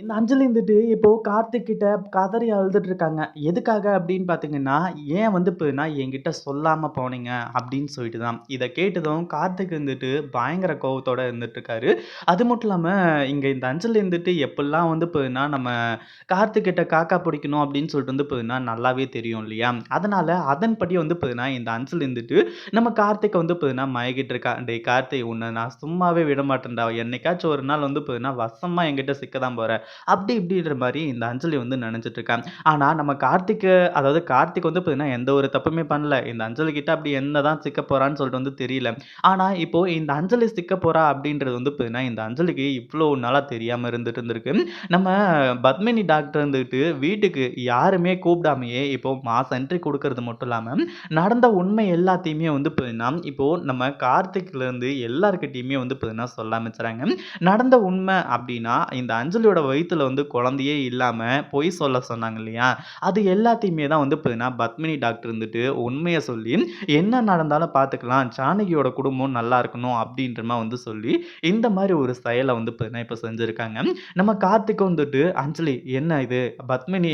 இந்த அஞ்சலி வந்துட்டு இப்போ கார்த்திக்கிட்ட கதறி அழுதுட்டு இருக்காங்க. எதுக்காக அப்படின்னு பார்த்தீங்கன்னா, "ஏன் வந்து இப்போனா என்கிட்ட சொல்லாமல் போனீங்க?" அப்படின்னு சொல்லிட்டு தான். இதை கேட்டதும் கார்த்திக் வந்துட்டு பயங்கர கோபத்தோடு இருந்துட்டுருக்காரு அது மட்டும் இல்லாமல் இங்கே இந்த அஞ்சலி இருந்துட்டு எப்படிலாம் வந்து இப்போனா நம்ம கார்த்திக்கிட்ட காக்கா பிடிக்கணும் அப்படின்னு சொல்லிட்டு வந்து இப்போனா நல்லாவே தெரியும் இல்லையா? அதனால் அதன்படி வந்து இப்போனா இந்த அஞ்சல் இருந்துட்டு நம்ம கார்த்திக்கை வந்து இப்போனா மயக்கிட்டு இருக்கா. "டேய் கார்த்திக் உன்னை நான் சும்மாவே விட மாட்டேன்டா என்னைக்காச்சும் ஒரு நாள் வந்து இப்போனா வசமாக என்கிட்ட சிக்க தான் போகிறேன் அப்படி இப்படின்ற மாதிரி இந்த அஞ்சலி வந்து நெனச்சிட்டு ஆனால் நம்ம கார்த்திக்கு அதாவது கார்த்திக் வந்து பார்த்தீங்கன்னா, எந்த ஒரு தப்புமே பண்ணல. இந்த அஞ்சலி கிட்ட அப்படி என்னதான் சிக்க போகிறான்னு சொல்லிட்டு வந்து தெரியல. ஆனால் இப்போது இந்த அஞ்சலி சிக்க போகிறா அப்படின்றது வந்து பார்த்தீங்கன்னா, இந்த அஞ்சலிக்கு இவ்வளோ நாளாக தெரியாமல் இருந்துட்டு இருந்திருக்கு. நம்ம பத்மினி டாக்டர் வந்துட்டு வீட்டுக்கு யாருமே கூப்பிடாமையே இப்போ மாதம் என்ட்ரி கொடுக்கறது மட்டும் இல்லாமல் நடந்த உண்மை எல்லாத்தையுமே வந்து பார்த்தீங்கன்னா, இப்போது நம்ம கார்த்திக்லேருந்து எல்லாருக்கிட்டையுமே வந்து பார்த்தீங்கன்னா சொல்ல ஆரம்பிச்சுறாங்க. நடந்த உண்மை அப்படின்னா, இந்த அஞ்சலியோட வயித்துல வந்து குழந்தையே இல்லாமல் பொய் சொல்ல சொன்னாங்க இல்லையா? அது எல்லாத்தையுமே தான் வந்து பார்த்தீங்கன்னா, பத்மினி டாக்டர் வந்துட்டு உண்மையை சொல்லி, என்ன நடந்தாலும் பார்த்துக்கலாம். ஜானகியோட குடும்பம் நல்லா இருக்கணும் அப்படின்ற மாதிரி வந்து சொல்லி, இந்த மாதிரி ஒரு செயலை வந்து பார்த்தீங்கன்னா, இப்போ செஞ்சுருக்காங்க நம்ம கார்த்திக்கும் வந்துட்டு, "அஞ்சலி என்ன இது? பத்மினி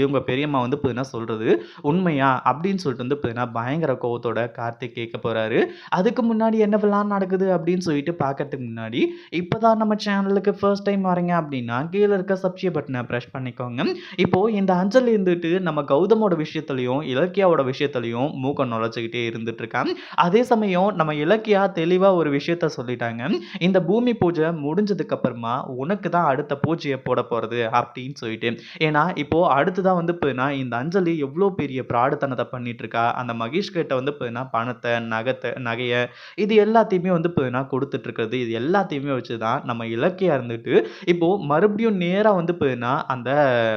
இவங்க பெரியம்மா வந்து பார்த்தீங்கன்னா சொல்கிறது உண்மையா?" அப்படின்னு சொல்லிட்டு வந்து பார்த்தீங்கன்னா, பயங்கர கோவத்தோட கார்த்திக் கேட்க போகிறாரு அதுக்கு முன்னாடி என்னவெல்லாம் நடக்குது அப்படின்னு சொல்லிட்டு பார்க்கறதுக்கு முன்னாடி, இப்போ தான் நம்ம சேனலுக்கு ஃபர்ஸ்ட் டைம் வரீங்க அப்படின்னு கீழ இருக்க சப்ஸ்கிரைப் பட்டனை ப்ரெஷ் பண்ணிக்கோங்க. இப்போ இந்த அஞ்சல் இருந்துட்டு நம்ம கௌதமோட விஷயத்துலையும் இலக்கியாவோட விஷயத்துலையும் மூக்க நுழைச்சிக்கிட்டே இருந்துட்டுருக்கான் அதே சமயம் நம்ம இலக்கியா தெளிவாக ஒரு விஷயத்த சொல்லிட்டாங்க. "இந்த பூமி பூஜை முடிஞ்சதுக்கு அப்புறமா உனக்கு தான் அடுத்த பூஜையை போடப் போகிறது அப்படின்னு சொல்லிட்டு. ஏன்னா இப்போ அடுத்ததான் வந்து பார்த்தீங்கன்னா, இந்த அஞ்சலி எவ்வளோ பெரிய பிராடுத்தனத்தை பண்ணிட்டு இருக்கா. அந்த மகேஷ் கிட்ட வந்து பார்த்தீங்கன்னா, பணத்தை நகத்தை நகையை இது எல்லாத்தையுமே வந்து பார்த்தீங்கன்னா குடுத்துட்டு இது எல்லாத்தையுமே வச்சு தான் நம்ம இலக்கியா இருந்துட்டு, இப்போது மறுபடியும் நேராக வந்து பார்த்தீங்கன்னா, அந்த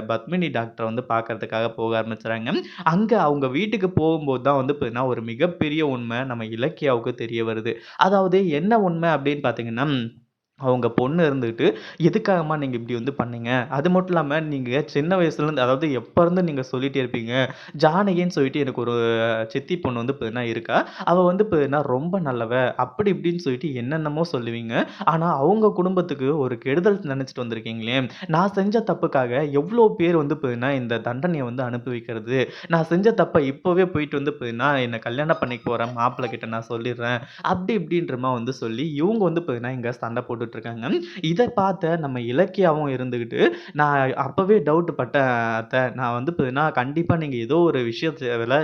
பத்மினி டாக்டரை வந்து பார்க்கறதுக்காக போக ஆரம்பிச்சுறாங்க. அங்கே அவங்க வீட்டுக்கு போகும்போது தான் வந்து பார்த்தீங்கன்னா, ஒரு மிகப்பெரிய உண்மை நம்ம இலக்கியாவுக்கு தெரிய வருது. அதாவது என்ன உண்மை அப்படின்னு பார்த்தீங்கன்னா, அவங்க பொண்ணு இருந்துக்கிட்டு "எதுக்காகம்மா நீங்கள் இப்படி வந்து பண்ணீங்க? அது மட்டும் இல்லாமல் நீங்கள் சின்ன வயசுலேருந்து அதாவது எப்போருந்து இருந்து நீங்க சொல்லிட்டே இருப்பீங்க. ஜானகின்னு சொல்லிட்டு எனக்கு ஒரு சித்தி பொண்ணு வந்து பார்த்தீங்கன்னா இருக்கா. அவள் வந்து பார்த்தீங்கன்னா ரொம்ப நல்லவ." அப்படி இப்படின்னு சொல்லிட்டு என்னென்னமோ சொல்லுவீங்க. ஆனால் அவங்க குடும்பத்துக்கு ஒரு கெடுதல் நினச்சிட்டு வந்திருக்கீங்களே. நான் செஞ்ச தப்புக்காக எவ்வளோ பேர் வந்து பார்த்தீங்கன்னா, இந்த தண்டனையை வந்து அனுபவிக்கிறது. நான் செஞ்ச தப்பை இப்போவே போயிட்டு வந்து இப்போ என்னை கல்யாணம் பண்ணிக்க போகிறேன் மாப்பிள்ளை கிட்ட நான் சொல்லிடுறேன். அப்படி இப்படின்றமா வந்து சொல்லி, இவங்க வந்து பார்த்தீங்கன்னா, இங்கே சண்டை கொடுத்துட்டு இருக்காங்க. இதை பார்த்த நம்ம இலக்கியாவும் இருந்துக்கிட்டு "நான் அப்போவே டவுட் பட்டேன் நான் வந்து பார்த்தீங்கன்னா, கண்டிப்பாக நீங்கள் ஏதோ ஒரு விஷயத்தில்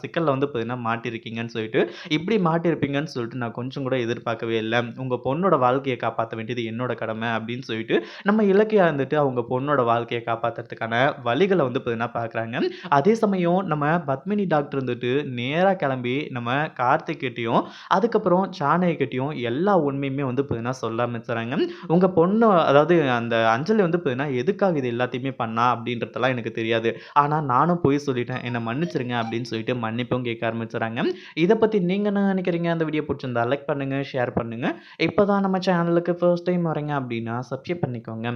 சிக்கலில் வந்து பார்த்தீங்கன்னா மாட்டியிருக்கீங்கன்னு சொல்லிட்டு, இப்படி மாட்டியிருப்பீங்கன்னு சொல்லிட்டு நான் கொஞ்சம் கூட எதிர்பார்க்கவே இல்லை உங்கள் பொண்ணோட வாழ்க்கையை காப்பாற்ற வேண்டியது என்னோட கடமை." அப்படின்னு சொல்லிட்டு, நம்ம இலக்கியா இருந்துட்டு அவங்க பொண்ணோட வாழ்க்கையை காப்பாத்துறதுக்கான வழிகளை வந்து பார்த்தீங்கன்னா பார்க்குறாங்க. அதே சமயம் நம்ம பத்மினி டாக்டர் இருந்துட்டு நேராக கிளம்பி நம்ம கார்த்திக் கிட்டேயும் அதுக்கப்புறம் ஜானகி கிட்டேயும் எல்லா உண்மையுமே வந்து பார்த்தீங்கன்னா சொல்லாமல் ஆரம்பிச்சுறாங்க. உங்கள் பொண்ணு அதாவது அந்த அஞ்சலி வந்து பார்த்தீங்கன்னா, எதுக்காக இது எல்லாத்தையுமே பண்ணா அப்படின்றதெல்லாம் எனக்கு தெரியாது. ஆனால் நானும் போய் சொல்லிட்டேன். என்னை மன்னிச்சிருங்க அப்படின்னு சொல்லிட்டு மன்னிப்பும் கேட்க ஆரம்பிச்சுறாங்க. இதை பற்றி நீங்கள் என்ன நினைக்கிறீங்க அந்த வீடியோ பிடிச்சிருந்தா லைக் பண்ணுங்க, ஷேர் பண்ணுங்க. இப்போ தான் நம்ம சேனலுக்கு ஃபர்ஸ்ட் டைம் வரீங்க அப்படின்னா சப்ஸ்கிரைப் பண்ணிக்கோங்க.